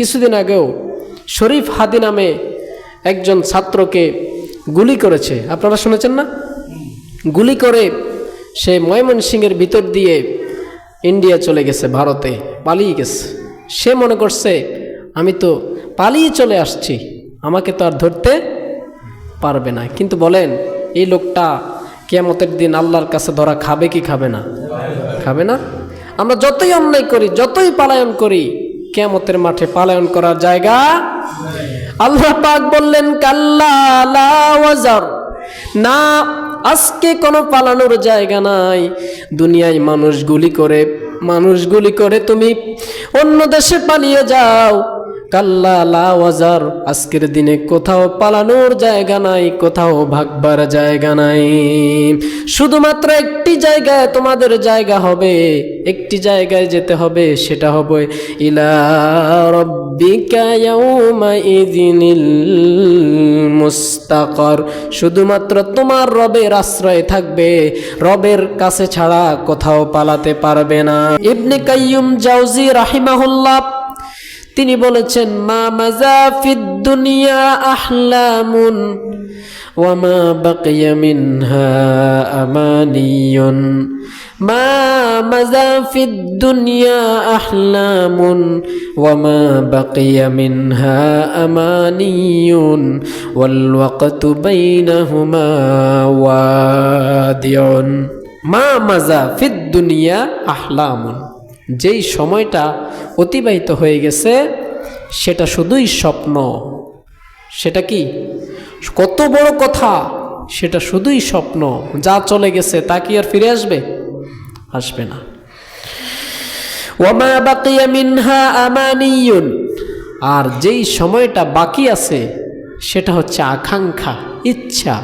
কিছুদিন আগেও শরীফ হাদি নামে একজন ছাত্রকে গুলি করেছে। আপনারা শুনেছেন না? গুলি করে সে ময়মনসিংহের ভিতর দিয়ে ইন্ডিয়া চলে গেছে, ভারতে পালিয়ে গেছে। সে মনে করছে, আমি তো পালিয়ে চলে আসছি, আমাকে তো আর ধরতে পারবে না। কিন্তু বলেন, এই লোকটা কেয়ামতের দিন আল্লাহর কাছে ধরা খাবে কি খাবে না? খাবে না? আমরা যতই অন্যায় করি, যতই পালায়ন করি কেয়ামতের মাঠে পালায়ন করার জায়গা আল্লাহ পাক বললেন, কাল্লা না, আজকে কোনো পালানোর জায়গা নাই। দুনিয়ায় মানুষ গুলি করে, মানুষ গুলি করে, তুমি অন্য দেশে পালিয়ে যাও। আজকের দিনে কোথাও পালানোর জায়গা নাই, কোথাও ভাগবার জায়গা নাই। শুধুমাত্র একটি জায়গায় তোমাদের জায়গা হবে, একটি জায়গায় যেতে হবে, সেটা হবে ইলা শুধুমাত্র তোমার রবের আশ্রয় থাকবে, রবের কাছে ছাড়া কোথাও পালাতে পারবে না। ইবনে কাইয়ুম জাউজি রাহিমাহুল্লাহ তিনি বলেছেন, মা মাজাফিদ দুনিয়া আহলামুন ওয়ামা বাকিয়া মিনহা আমানিয়ুন। মা মাজাফিদ দুনিয়া আহলামুন ওয়ামা বাকিয়া মিনহা আমানিয়ুন। ওয়াল ওয়াক্তু বাইনাহুমা ওয়াদিউন। মা মাজাফিদ দুনিয়া আহলামুন। যেই সময়টা অতিবাহিত হয়ে গেছে, সেটা শুধুই স্বপ্ন। সেটা কি? কত বড় কথা, সেটা শুধুই স্বপ্ন। যা চলে গেছে, তা কি আর ফিরে আসবে? আসবে না। ওয়ামা বাকিয়া মিনহা আমানিয়ুন। আর যেই সময়টা বাকি আছে, সেটা হচ্ছে আকাঙ্ক্ষা, ইচ্ছা।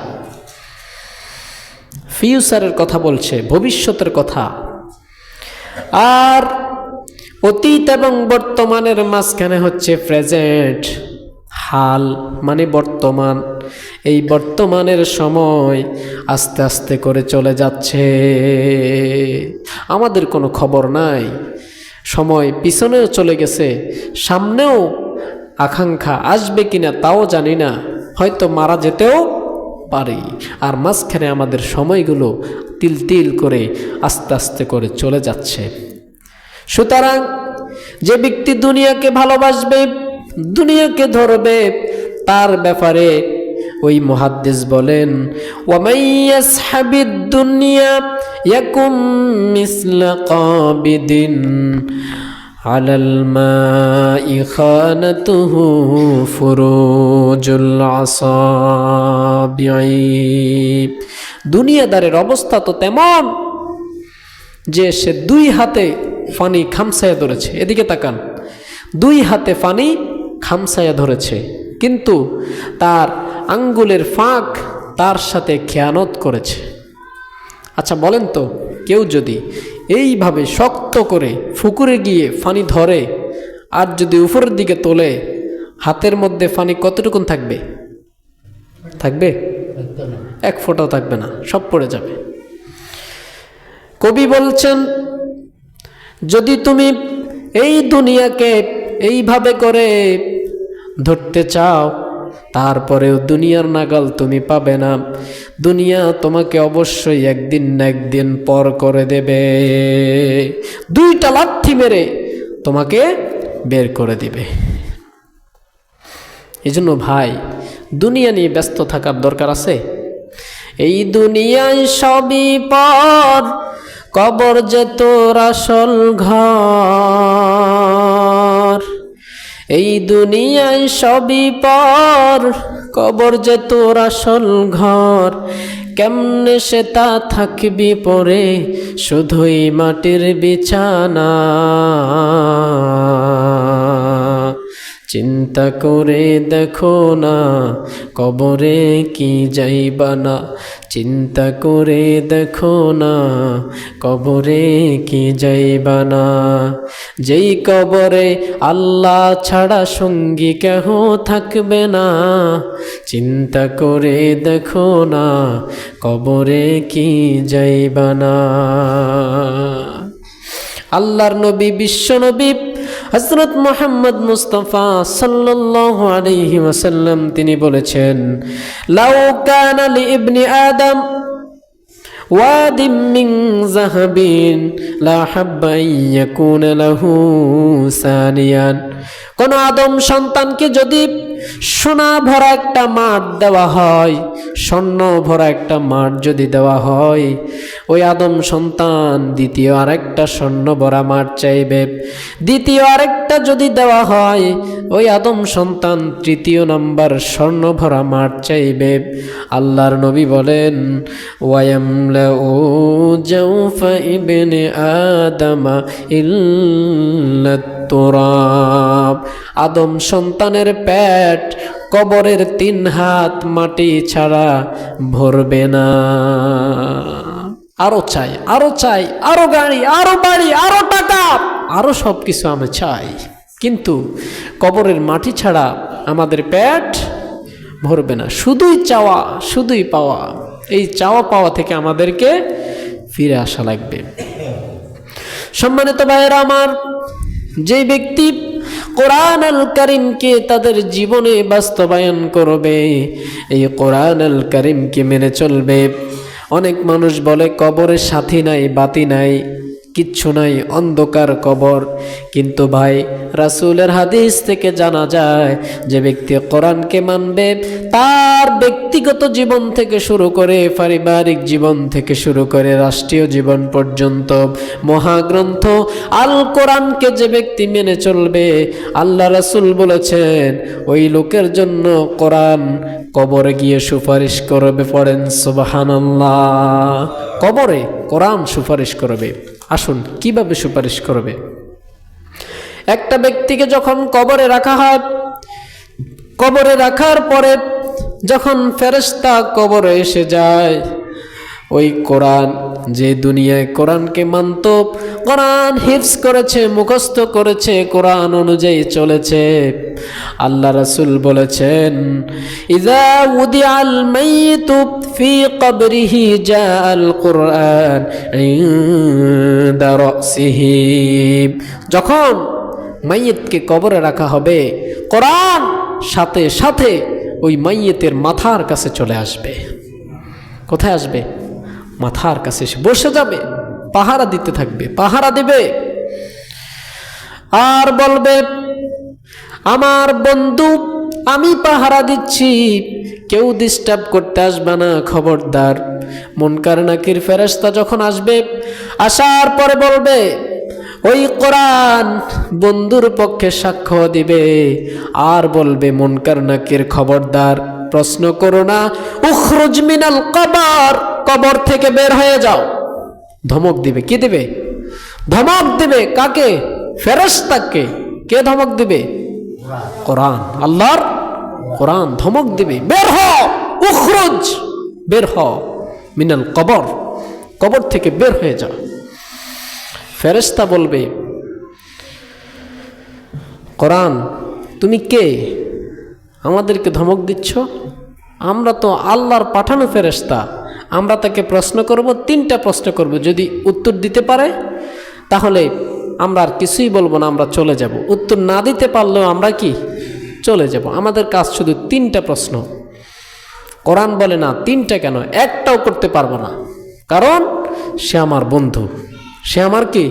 ফিউচারের কথা বলছে, ভবিষ্যতের কথা। আর অতীত এবং বর্তমানের মাঝখানে হচ্ছে প্রেজেন্ট হাল মানে বর্তমান। এই বর্তমানের সময় আস্তে আস্তে করে চলে যাচ্ছে। আমাদের কোনো খবর নাই। সময় পিছনেও চলে গেছে। সামনেও আকাঙ্ক্ষা আসবে কিনা তাও জানি না। হয়তো মারা যেতেও পারি আর মাঝখানে আমাদের সময়গুলো তিল তিল করে আস্তে আস্তে করে চলে যাচ্ছে। সুতরাং যে ব্যক্তি দুনিয়াকে ভালোবাসবে, দুনিয়াকে ধরবে, তার ব্যাপারে ওই মহাদ্দেশ বলেন ওয়ামাইয়াস হাবিদ দুনিয়া ইয়াকুম মিসলা দুনিয়াদারের অবস্থা তো তেমন যে সে দুই হাতে ফানি খামসায়া ধরেছে। এদিকে তাকান। দুই হাতে ফানি খামসায়া ধরেছে। কিন্তু তার আঙ্গুলের ফাঁক তার সাথে খেয়ানত করেছে। আচ্ছা বলেন তো, কেউ যদি এইভাবে শক্ত করে ফুকুরে গিয়ে ফানি ধরে আর যদি উপরের দিকে তোলে, হাতের মধ্যে ফানি কতটুকুন থাকবে? থাকবে? এক ফোঁটাও থাকবে না, সব পড়ে যাবে। কবি বলছেন, যদি তুমি এই দুনিয়াকে এইভাবে করে ধরতে চাও, তারপরেও দুনিয়ার নাগাল তুমি পাবে না। দুনিয়া তোমাকে অবশ্যই একদিন না একদিন পর করে দেবে। দুইটা লাথি মেরে তোমাকে বের করে দিবে। এই জন্য ভাই দুনিয়া নিয়ে ব্যস্ত থাকার দরকার আছে? এই দুনিয়ায় সবই পর, কবর যে তোর আসল ঘর। এই দুনিয়ায় সবই পর, কবর যে তোর আসল ঘর। কেমনে সে তা থাকবি পরে, শুধুই মাটির বিছানা। চিন্তা করে দেখো না, কবরে কি যাইবা না। চিন্তা করে দেখো না, কবরে কি যাইবা না। যেই কবরে আল্লাহ ছাড়া সঙ্গী কেহ থাকবে না, চিন্তা করে দেখো না, কবরে কি যাইবা না। আল্লাহর নবী, বিশ্ব নবী হজরত মোহাম্মদ মুস্তফা সাল্লাহ আলহি ওসাল্লাম তিনি বলেছেন, লাউ কান আলি ইবনি আদম জাহাবিন সানিয়ান। কোন আদম সন্তানকে যদি সোনা ভরা একটা মাঠ দেওয়া হয়, স্বর্ণ ভরা একটা মাঠ যদি দেওয়া হয়, ওই আদম সন্তান দ্বিতীয় আরেকটা স্বর্ণ ভরা মাঠ চাইবে। দ্বিতীয় আরেকটা যদি দেওয়া হয়, ওই আদম সন্তান তৃতীয় নাম্বার স্বর্ণ ভরা মাঠ চাইবে। আল্লাহর নবী বলেন ওয়ায়ামলা ও জাউফা ইবনে আদামা ইল্লাত আদম সন্তানের পেট কবরের তিন হাত মাটি ছাড়া ভরবে না। আরও চাই আরও চাই, আরও গাড়ি, আরও বাড়ি, আরও টাকা, আরও সব কিছু আমি চাই। কিন্তু কবরের মাটি ছাড়া আমাদের পেট ভরবে না। শুধুই চাওয়া, শুধুই পাওয়া। এই চাওয়া পাওয়া থেকে আমাদেরকে ফিরে আসা লাগবে। সম্মানিত ভাইয়েরা আমার যে ব্যক্তি কোরআন আল করিমকে তাদের জীবনে বাস্তবায়ন করবে? এই কোরআন আল করিমকে মেনে চলবে? অনেক মানুষ বলে, কবরের সাথী নাই, বাতি নাই, কিচ্ছু নাই, অন্ধকার কবর। কিন্তু ভাই রাসূলের হাদিস থেকে জানা যায়, যে ব্যক্তি কোরআনকে মানবে, তার ব্যক্তিগত জীবন থেকে শুরু করে পারিবারিক জীবন থেকে শুরু করে রাষ্ট্রীয় জীবন পর্যন্ত মহাগ্রন্থ আল কোরআনকে যে ব্যক্তি মেনে চলবে, আল্লাহ রাসূল বলেছেন, ওই লোকের জন্য কোরআন কবরে গিয়ে সুপারিশ করবে পড়েন, সুবহানাল্লাহ। কবরে কোরআন সুপারিশ করবে। আসুন, কীভাবে সুপারিশ করবে? একটা ব্যক্তিকে যখন কবরে রাখা হয়, কবরে রাখার পরে যখন ফেরেশতা কবরে এসে যায়, ওই কোরআন, যে দুনিয়ায় কোরআনকে মানত, কোরআন হিফস করেছে, মুখস্থ করেছে, কোরআন অনুযায়ী চলেছে। আল্লাহ রাসূল বলেছেন ইজা উদিআল মাইতু ফি কবরিহি জাআল কোরআন ইনদা রাসিহি। যখন মাইয়িতকে কবরে রাখা হবে। কোরআন সাথে সাথে ওই মাইয়েতের মাথার কাছে চলে আসবে। কোথায় আসবে? মাথার কাছে এসে বসে যাবে, পাহারা দিতে থাকবে, পাহারা দেবে। আর বলবে, আমার বন্ধু, আমি পাহারা দিচ্ছি। কেউ ডিস্টার্ব করতে আসবে না, খবরদার। মনকার নাকির ফেরেস্তা যখন আসবে, আসার পরে বলবে ওই কোরআন বন্ধুর পক্ষে সাক্ষ্য দিবে। আর বলবে, মনকার নাকির খবরদার, প্রশ্ন করো না, উখরুজ মিনাল কবর কবর থেকে বের হয়ে যাও। ধমক দিবে, কি দিবে? ধমক দিবে কাকে? ফেরেশতাকে। কে ধমক দিবে? কোরআন। আল্লাহর কোরআন ধমক দিবে। বের হ উখরুজ, বের হ মিনাল কবর কবর থেকে বের হয়ে যাও। ফেরেশতা বলবে, কোরআন, তুমি কে? আমাদেরকে ধমক দিচ্ছ? আমরা তো আল্লাহর পাঠানো ফেরেশতা। আমরা তাকে প্রশ্ন করব, তিনটা প্রশ্ন করব। যদি উত্তর দিতে পারে, তাহলে আমরা আর কিছুই বলব না, আমরা চলে যাব। উত্তর না দিতে পারলেও আমরা কি? চলে যাব। আমাদের কাজ শুধু তিনটা প্রশ্ন। কোরআন বলে না, তিনটা কেন? একটাও করতে পারব না। কারণ সে আমার বন্ধু। সে আমার কি?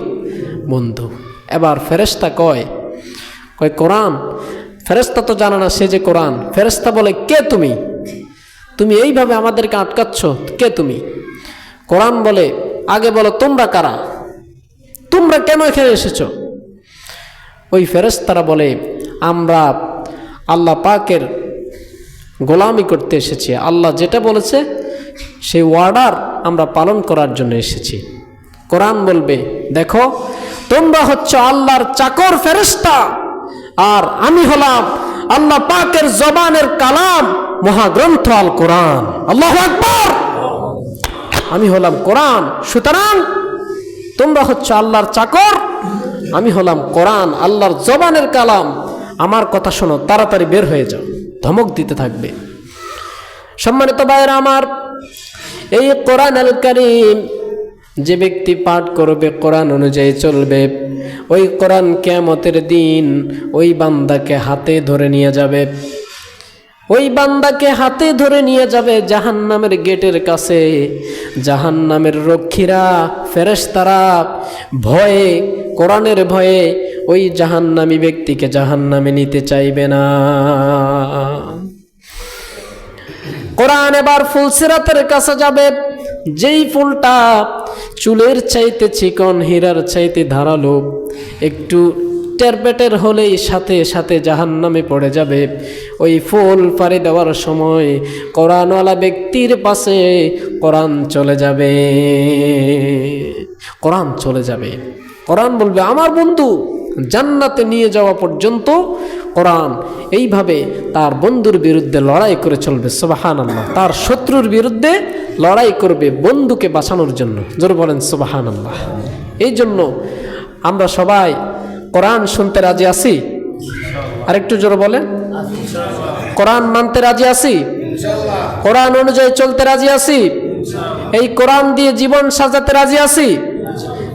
বন্ধু। এবার ফেরেশতা কয় কয়, কোরআন, ফেরেশতা তো জানে না সে যে কোরআন। ফেরেশতা বলে, কে তুমি? তুমি এইভাবে আমাদেরকে আটকাচ্ছ? কে তুমি? কোরআন বলে, আগে বলো, তোমরা কারা? তোমরা কেন এখানে এসেছ? ওই ফেরেশতারা বলে, আমরা আল্লাহ পাকের গোলামি করতে এসেছি। আল্লাহ যেটা বলেছে, সেই ওয়ার্ডার আমরা পালন করার জন্য এসেছি। কোরআন বলবে, দেখো, তোমরা হচ্ছে আল্লাহর চাকর ফেরেশতা, আর আমি হলাম আল্লাহ পাকের জবানের কালাম মহাগ্রন্থ আল কোরআন আল্লাহ আকবর! আমি হলাম কোরআন, সুতরাং তোমরা হচ্ছে আল্লাহর চাকর, আমি হলাম কোরআন, আল্লাহর জবানের কালাম। আমার কথা শোনো, তাড়াতাড়ি বের হয়ে যাও, ধমক দিতে থাকবে। সম্মানিত ভাইয়েরা আমার, এই কোরআন আল করিম যে ব্যক্তি পাঠ করবে কোরআন অনুযায়ী চলবে, ওই কোরআন কেয়ামতের দিন ওই বান্দাকে হাতে ধরে নিয়ে যাবে। ওই বান্দাকে হাতে ধরে নিয়ে যাবে জাহান নামের গেটের কাছে। জাহান নামের রক্ষীরা, ফেরেশতারা ভয়ে, কোরআনের ভয়ে ওই জাহান্নামী ব্যক্তিকে জাহান্নামে নিতে চাইবে না। কোরআন এবার ফুলসিরাতের কাছে যাবে। যেই ফুলটা চুলের চাইতে চিকন, হীরার চাইতে ধারালো, একটু টেরপেটের হলেই সাথে সাথে জাহান নামে পড়ে যাবে। ওই ফুল পাড়ি দেওয়ার সময় কোরআনওয়ালা ব্যক্তির পাশে কোরআন চলে যাবে। কোরআন চলে যাবে। কোরআন বলবে, আমার বন্ধু জান্নাতে নিয়ে যাওয়া পর্যন্ত কোরআন এইভাবে তার বন্ধুর বিরুদ্ধে লড়াই করে চলবে সুবাহান আল্লাহ তার শত্রুর বিরুদ্ধে লড়াই করবে বন্ধুকে বাঁচানোর জন্য। জোর বলেন সুবাহান আল্লাহ এই জন্য আমরা সবাই কোরআন শুনতে রাজি আছি? আরেকটু জোর বলেন। কোরআন মানতে রাজি আছি? কোরআন অনুযায়ী চলতে রাজি আছি? এই কোরআন দিয়ে জীবন সাজাতে রাজি আছি?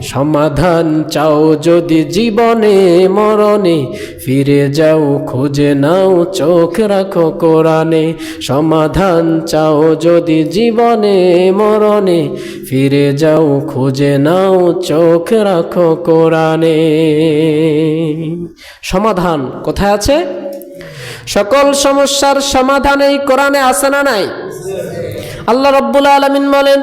সমাধান চাও যদি জীবনে মরণে, ফিরে যাও, খুঁজে নাও, চোখ রাখো কোরআনে। সমাধান চাও যদি জীবনে মরণে, ফিরে যাও, খুঁজে নাও, চোখ রাখো কোরআনে। সমাধান কোথায় আছে? সকল সমস্যার সমাধান এই কোরআনে আছে না নাই? আল্লাহ রব্বুল আলমিন বলেন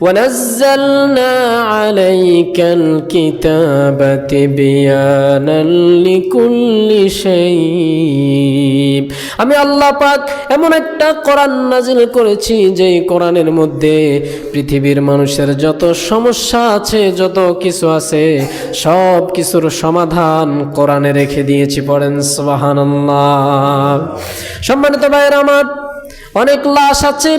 ونزلنا عليك الكتاب تبيانا لكل شيء আমি আল্লাহ পাক এমন একটা কোরআন নাজিল করেছি যে কোরআনের মধ্যে পৃথিবীর মানুষের যত সমস্যা আছে যত কিছু আছে সব কিছুর সমাধান কোরআনে রেখে দিয়েছি পড়েন সুবহানাল্লাহ সম্মানিত ভাইয়ের আমার অনেক লাশ আছে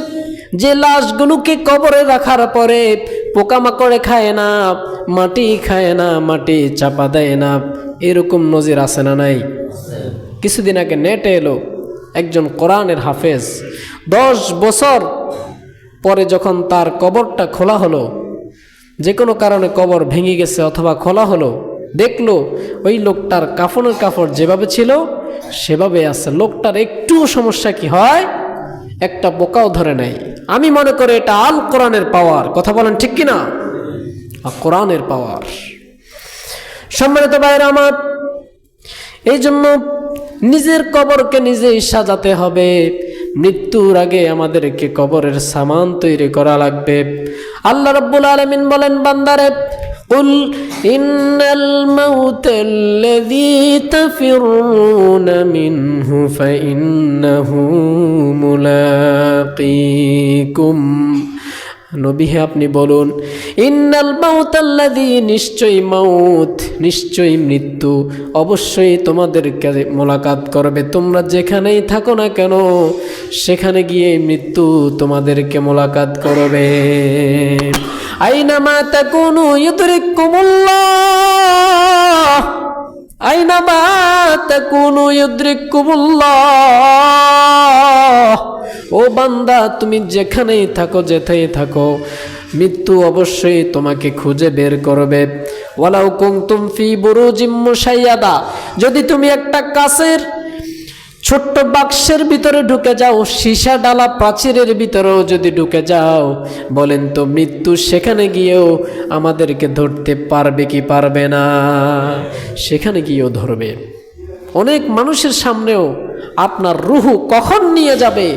যে লাশগুলোকে কবরে রাখার পরে পোকামাকড়ে খায় না, মাটি খায় না, মাটি চাপা দেয় না, এরকম নজির আছে না নাই? কিছুদিন আগে নেটে এলো একজন কোরআনের হাফেজ। দশ বছর পরে যখন তার কবরটা খোলা হলো, যে কোনো কারণে কবর ভেঙে গেছে অথবা খোলা হলো, দেখল ওই লোকটার কাফনের কাপড় যেভাবে ছিল, সেভাবে আছে। লোকটার একটুও সমস্যা কি হয়? একটা বোকাও ধরে নেয়। আমি মনে করি এটা আল কোরআনের পাওয়ার। কথা বলেন ঠিক কিনা? কোরআনের পাওয়ার। সম্মানিত ভাইয়ের আমার এই জন্য নিজের কবরকে নিজেই সাজাতে হবে। মৃত্যুর আগে আমাদেরকে কবরের সামান তৈরি করা লাগবে। আল্লাহ রব্বুল আলমিন বলেন, বান্দারে قل إن الموت الذي تفرون منه فإنه ملاقيكم নবী হে আপনি বলুন ইন্নাল মাউতাল্লাযী নিশ্চয়ই মাউত নিশ্চয়ই মৃত্যু অবশ্যই তোমাদেরকে মোলাকাত করবে তোমরা যেখানেই থাকো না কেন সেখানে গিয়ে মৃত্যু তোমাদেরকে মোলাকাত করবে আইনামা তাকুনু ইউদরিকুমুল্লাহ। আইনামা তাকুনু ইউদরিকুমুল্লাহ। ও বান্দা, তুমি যেখানেই থাকো যেথাই থাকো, মৃত্যু অবশ্যই তোমাকে খুঁজে বের করবে। ওয়ালাউ কুনতুম ফি বুরুজিম মুশাইয়াদা। যদি তুমি একটা কাছের ছোট্ট বাক্সের ভিতরে ঢুকে যাও, সীসা ডালা প্রাচীরের ভিতরেও যদি ঢুকে যাও, বলেন তো মৃত্যু সেখানে গিয়েও আমাদেরকে ধরতে পারবে কি পারবে না? সেখানে গিয়েও ধরবে। অনেক মানুষের সামনেও আপনার রুহু কখন নিয়ে যাবে?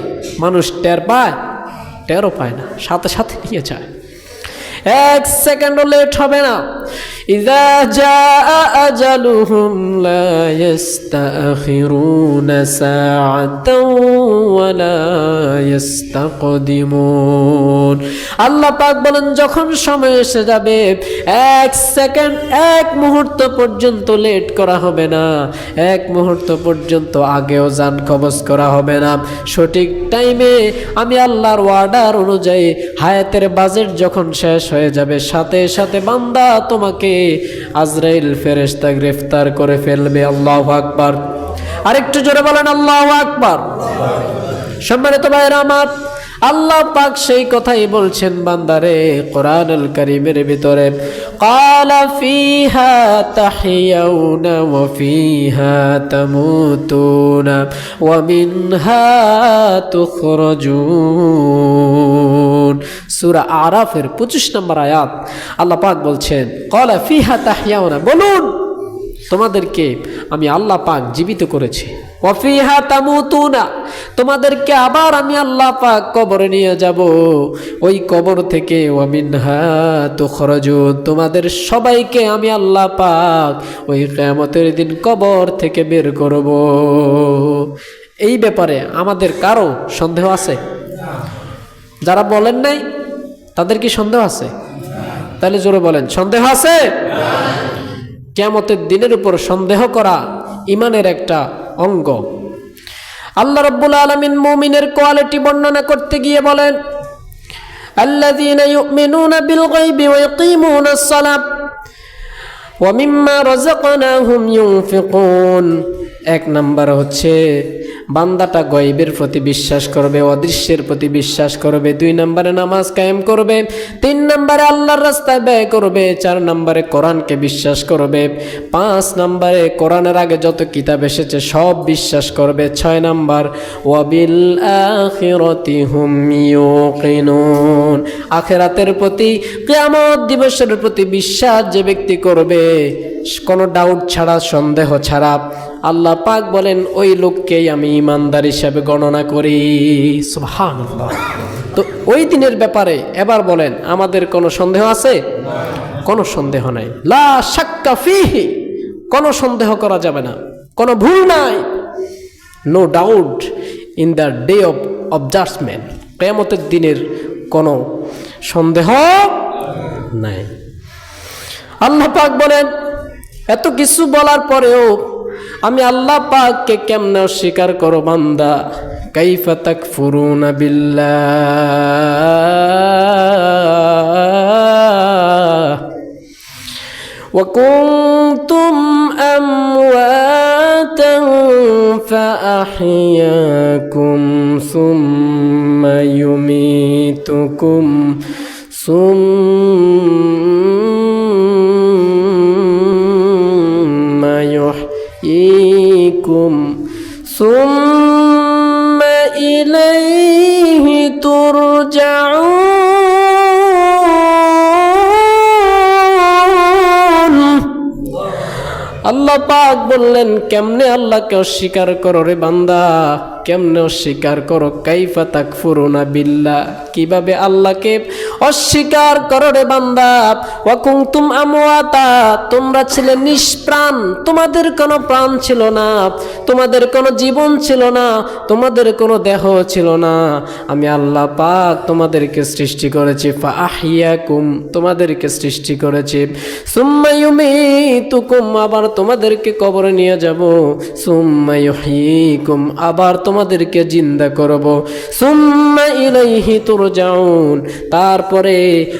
মানুষ টের পায়, টেরও পায় না, সাথে সাথে নিয়ে যায়। এক সেকেন্ডও লেট হবে না। জা আজালুহুম লা ইস্তাখিরুনা সাআতাও ওয়া লা ইস্তাকদিমুন আল্লাহ পাক বলেন, যখন সময় এসে যাবে, এক সেকেন্ড, এক মুহূর্ত পর্যন্ত লেট করা হবে না। এক মুহূর্ত পর্যন্ত আগেও যান কবজ করা হবে না। সঠিক টাইমে আমি আল্লাহর ওয়ার্ডার অনুযায়ী হায়াতের বাজেট যখন শেষ হয়ে যাবে, সাথে সাথে বান্দা তোমাকে আজরাইল ফেরেশতা গ্রেফতার করে ফেলবে, আল্লাহ আকবার। আরেকটু জোরে বলেন, আল্লাহ আকবার। সম্মানিত ভাইয়েরা আমার, আল্লাহ পাক সেই কথাই বলছেন বান্দারে কোরআনুল কারীমের ভিতরে ক্বালা ফিহা তাহিয়াউনা ওয়া ফিহা তামুতুনা ওয়া মিনহা তুখরাজুন। সূরা আরাফের 25 নম্বর আয়াত। আল্লাহ পাক বলছেন ক্বালা ফিহা তাহিয়াউনা বলুন, তোমাদেরকে আমি আল্লাহ পাক জীবিত করেছি। ওয়াফিহা তামুতুনা তোমাদেরকে আবার আমি আল্লাহ পাক কবরে নিয়ে যাব। ওই কবর থেকে ওয়ামিনহা তুখরাজুন তোমাদের সবাইকে আমি আল্লাহ পাক ওই কিয়ামতের দিন কবর থেকে বের করব। এই ব্যাপারে আমাদের কারও সন্দেহ আছে? যারা বলেন নাই তাদের কি সন্দেহ আছে? তাহলে জোরে বলেন, সন্দেহ আছে? কেমতের দিনের উপর সন্দেহ করা ইমানের একটা অঙ্গ। আল্লাহ রব্বুল আলমিন মুমিনের কোয়ালিটি বর্ণনা করতে গিয়ে বলেন আল্লাহ ওয়ামিম্মা রজকনাহুম ইউনফিকুন। এক নাম্বার হচ্ছে, বান্দাটা গয়বের প্রতি বিশ্বাস করবে, অদৃশ্যের প্রতি বিশ্বাস করবে, দুই নম্বরে নামাজ কায়েম করবে, তিন নম্বরে আল্লাহর রাস্তায় ব্যয় করবে, চার নম্বরে কোরআনকে বিশ্বাস করবে, পাঁচ নম্বরে কোরআনের আগে যত কিতাব এসেছে সব বিশ্বাস করবে, ছয় নম্বর ওয়াবিল আখেরাতের প্রতি, কেয়ামত দিবসের প্রতি বিশ্বাস যে ব্যক্তি করবে কোনো ডাউট ছাড়া সন্দেহ ছাড়া আল্লাহ পাক বলেন ওই লোককেই আমি ইমানদার হিসাবে গণনা করি। তো ওই দিনের ব্যাপারে এবার বলেন আমাদের কোনো সন্দেহ আছে? কোনো সন্দেহ নাই। লা ফিহি কোনো সন্দেহ করা যাবে না। কোনো ভুল নাই। No doubt in the day of of judgement কেয়ামতের দিনের কোনো সন্দেহ নাই। আল্লাহ পাক বলেন এত কিছু বলার পরেও আমি আল্লাহ পাককে কেমনে অস্বীকার করো বান্দা কাইফা তাক ফুরুন وكنتم أمواتا فأحياكم ثم يميتكم ثم আল্লাহ পাক বললেন কেমনে আল্লাহকে অস্বীকার করো রে বান্দা? কেমনে অস্বীকার করো? কাইফা তাক ফুরুনা বিল্লা কীভাবে আল্লাহকে অস্বীকার করো রে বান্দা? ওয়াকুং তুম আমওয়াতা। তোমরা ছিলে নিষ্প্রাণ। তোমাদের কোনো প্রাণ ছিল না। তোমাদের কোনো জীবন ছিল না। তোমাদের কোনো দেহ ছিল না। আমি আল্লাহ পাক তোমাদেরকে সৃষ্টি করেছি। ফা আহিয়াকুম তোমাদেরকে সৃষ্টি করেছি। সুম্মা ইউমিতুকুম। আবার তোমাদেরকে কবরে নিয়ে যাব। সুম্মা ইউহয়িকুম আবার তোমাদেরকে জিন্দা করব। সুম্মা ইলাইহি তুরজাউন। তারপরে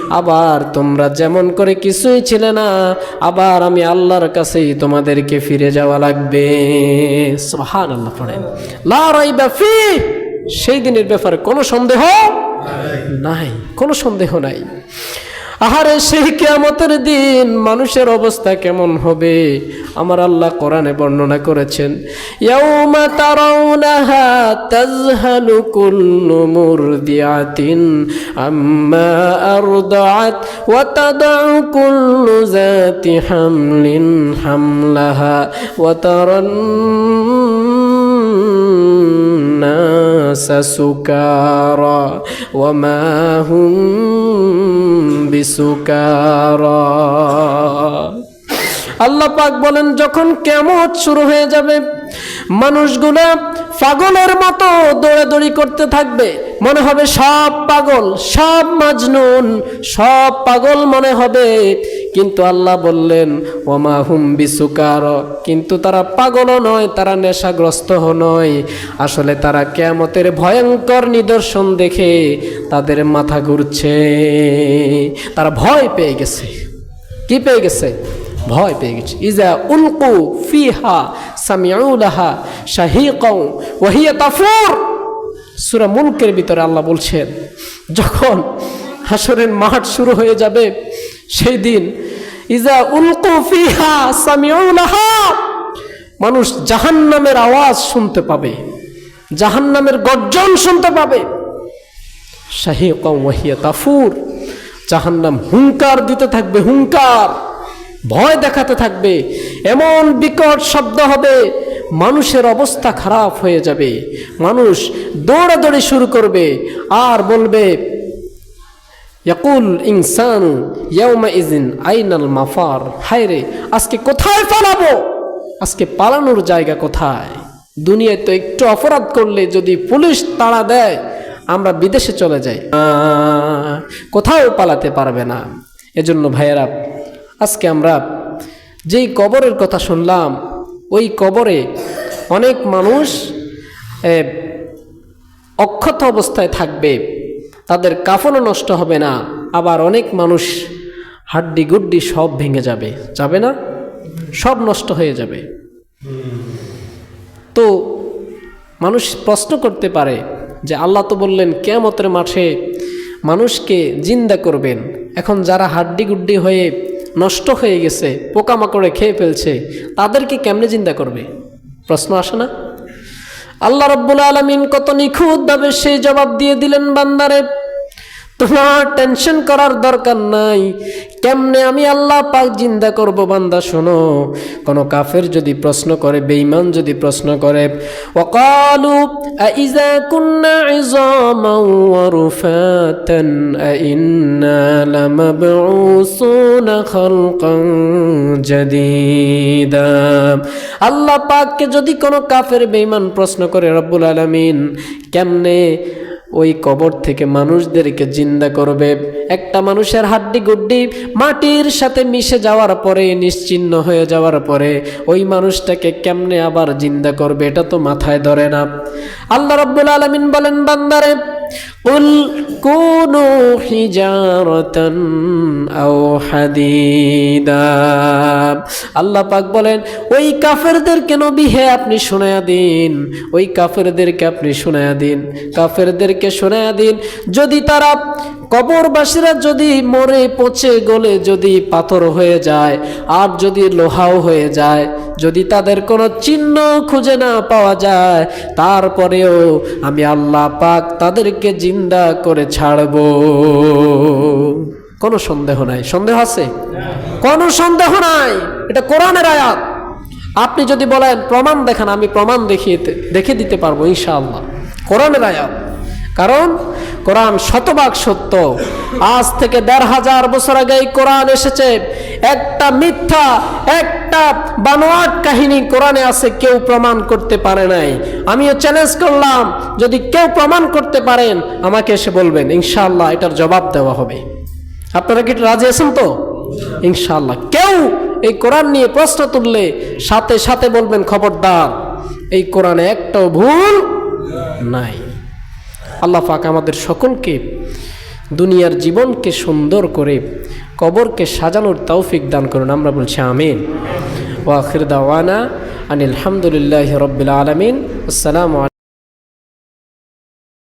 আবার তোমরা যেমন করে কিছুই ছিলে না, আবার আমি আল্লাহর কাছেই তোমাদেরকে ফিরে যাওয়া লাগবে। সুবহানাল্লাহ পড়েন। লা রাইবা ফি। সেই দিনের ব্যাপারে কোনো সন্দেহ নাই। কোনো সন্দেহ নাই। আহারে, সেই কেয়ামতের দিন মানুষের অবস্থা কেমন হবে? আমার আল্লাহ কোরআনে বর্ণনা করেছেন, ইয়াউমা আম্মা কুল্লু হামলিন হামলাহা ওয়া الناس سكارى وما هم بسكارى আল্লাহ পাক বলেন যখন কেমত শুরু হয়ে যাবে মানুষগুলা পাগলের মতো দৌড়াদৌড়ি করতে থাকবে মনে হবে সব পাগল, সব মাজনুন, সব পাগল মনে হবে। কিন্তু আল্লাহ বললেন, ওমা হুম বিসুকার। কিন্তু তারা পাগলও নয়, তারা নেশাগ্রস্ত নয়। আসলে তারা কেয়ামতের ভয়ঙ্কর নিদর্শন দেখে তাদের মাথা ঘুরছে। তারা ভয় পেয়ে গেছে। কি পেয়ে গেছে? ভয় পেয়ে গেছে। ইজা উলকু ফিহা সামিউলাহা শাহিকাউ ওয়াহিয়া তাফুর। সুরা মুলকের ভিতরে আল্লাহ বলছেন, যখন হাসরের মাঠ শুরু হয়ে যাবে, সেই দিন, ইজা উলকু ফিহা সামিউলাহা মানুষ জাহান্নামের আওয়াজ শুনতে পাবে, জাহান্নামের গর্জন শুনতে পাবে। শাহিকা ওয়াহিয়া তাফুর জাহান্নাম হুঙ্কার দিতে থাকবে হুঙ্কার ভয় দেখাতে থাকবে, এমন বিকট শব্দ হবে মানুষের অবস্থা খারাপ হয়ে যাবে। মানুষ দৌড়াদৌড়ি শুরু করবে। আর বলবে, ইয়াকুল ইনসান ইয়াউমা ইজিন আইনাল মাফার। হায়রে, আজকে কোথায় পালাবো? আজকে পালানোর জায়গা কোথায়? দুনিয়ায় তো একটু অপরাধ করলে যদি পুলিশ তাড়া দেয়, আমরা বিদেশে চলে যাই। কোথাও পালাতে পারবে না। এজন্য ভাইয়েরা, আজকে আমরা যেই কবরের কথা শুনলাম ওই কবরে অনেক মানুষ অক্ষত অবস্থায় থাকবে। তাদের কাফনও নষ্ট হবে না। আবার অনেক মানুষ হাড্ডি গুড্ডি সব ভেঙে যাবে। যাবে না? সব নষ্ট হয়ে যাবে। তো মানুষ প্রশ্ন করতে পারে যে আল্লাহ তো বললেন কেমতের মাঠে মানুষকে জিন্দা করবেন। এখন যারা হাড্ডি গুড্ডি হয়ে নষ্ট হয়ে গেছে, পোকামাকড়ে খেয়ে ফেলছে, তাদেরকে কেমনে চিন্তা করবে? প্রশ্ন আসে না। আল্লাহ রব্বুল আলমিন কত নিখুঁতভাবে সেই জবাব দিয়ে দিলেন বান্দারে। তোমার টেনশন করার দরকার নাই। কেমনে আমি আল্লাহ পাক জিন্দা করব বান্দা, শোনো। কোন কাফের যদি প্রশ্ন করে, বেঈমান যদি প্রশ্ন করে, ওয়াকালু আইজা কুন্না ইযামান ওয়া রুফাতান, আইন্না লামাবউসুনা খালকান জাদীদা? আল্লাহ পাককে যদি কোনো কাফের বেঈমান প্রশ্ন করে, রব্বুল আলামিন, কেমনে ওই কবর থেকে মানুষদেরকে জিন্দা করবে। একটা মানুষের হাড্ডি গুড্ডি মাটির সাথে মিশে যাওয়ার পরে, নিশ্চিন্ন হয়ে যাওয়ার পরে ওই মানুষটাকে কেমনে আবার জিন্দা করবে, এটা তো মাথায় ধরে না। আল্লাহ রব্বুল আলমিন বলেন, বান্দারে قل كونوا حجارة أو حديدا আল্লাহ পাক বলেন ওই কাফেরদেরকে নবী হে আপনি শোনায়া দিন ওই কাফেরদেরকে আপনি শোনায়া দিন কাফেরদেরকে শোনায়া দিন যদি তারা কবরবাসীরা যদি মরে পচে গলে যদি পাথর হয়ে যায়, আর যদি লোহাও হয়ে যায়, যদি তাদের কোনো চিহ্ন খুঁজে না পাওয়া যায়, তারপরেও আমি আল্লাহ পাক তাদেরকে জিন্দা করে ছাড়ব। কোনো সন্দেহ নাই। সন্দেহ আছে? কোনো সন্দেহ নাই। এটা কোরআনের আয়াত। আপনি যদি বলেন, প্রমাণ দেখান, আমি প্রমাণ দেখিয়ে দেখে দিতে পারব, ইনশাআল্লাহ। কোরআনের আয়াত। কারণ কোরআন শতভাগ সত্য। আজ থেকে দেড় হাজার বছর আগে এই কোরআন এসেছে। একটা মিথ্যা, একটা বানোয়াট কাহিনী কোরআনে আছে, কেউ প্রমাণ করতে পারে নাই। আমিও চ্যালেঞ্জ করলাম, যদি কেউ প্রমাণ করতে পারেন, আমাকে এসে বলবেন, ইনশাআল্লাহ এটার জবাব দেওয়া হবে। আপনারা কি রাজি আছেন তো? ইনশাআল্লাহ। কেউ এই কোরআন নিয়ে প্রশ্ন তুললে সাথে সাথে বলবেন, খবরদার, এই কোরআনে একটাও ভুল নাই। আল্লাহ পাক আমাদের সকলকে দুনিয়ার জীবনকে সুন্দর করে কবরকে সাজানোর তৌফিক দান করুন। আমরা বলছি আমিন। ওয়াখির দাওয়ানা আনিল হামদুলিল্লাহ রব্বিল আলমিন। আসসালামু